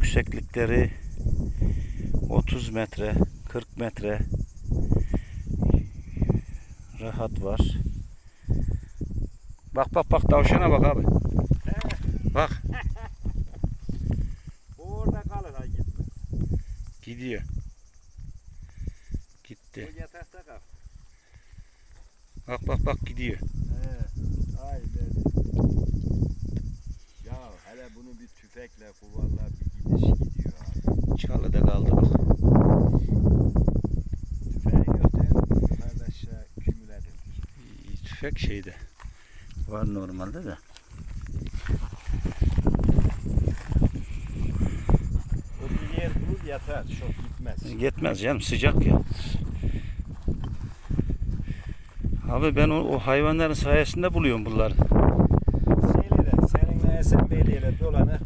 Yükseklikleri 30 metre, 40 metre rahat var. Bak bak bak tavşana bak abi. Bak orada kalır ha gitmez. gidiyor. Gitti. O yatakta kal. Bak bak bak gidiyor. He. Aynen. Ya hele bunu bir tüfekle kuvarla Çalıda kaldı bak. Tüfeği yok değil mi? Aşağı kümüledir. Tüfek şeyde. Var normalde de. O bir yer bulur yatar. Çok gitmez. Yetmez canım sıcak ya. Abi ben o, o hayvanların sayesinde buluyorum bunları. Şeyle de seninle Esenbeyli ile dolanır.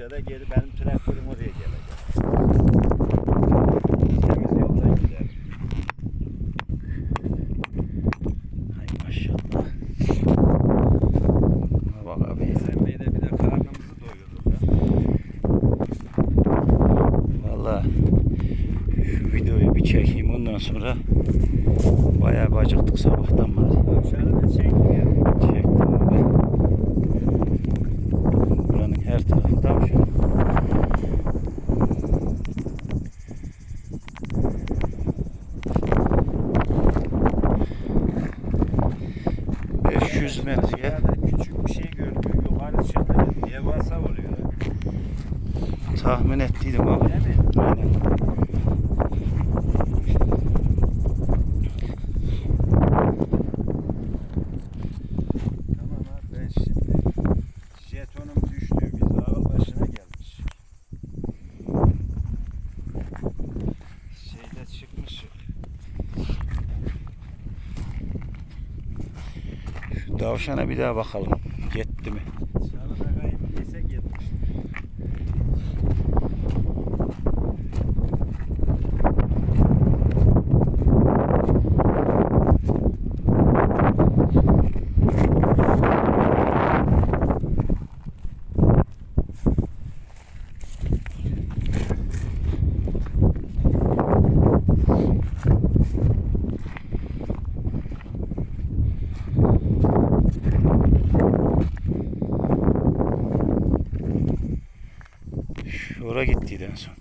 Bizim Ilıca'da geri benim traktörüm oraya gelecek. Temiz yoldan. Hay maşallah. Bak abi. Esenbey'de bir de karnımızı doyurduk. ha. Valla şu videoyu bir çekeyim ondan sonra bayağı bir acıktık sabahtan beri. Tavşanı da çektim ya. Çektim ...500 metreye küçük bir şey gördüm. Yukarı çıktı. Devasa oluyor. tahmin ettiydim abi. Değil mi? Aynen. Tavşana bir daha bakalım. Yetti mi? Şura gittiydi en son.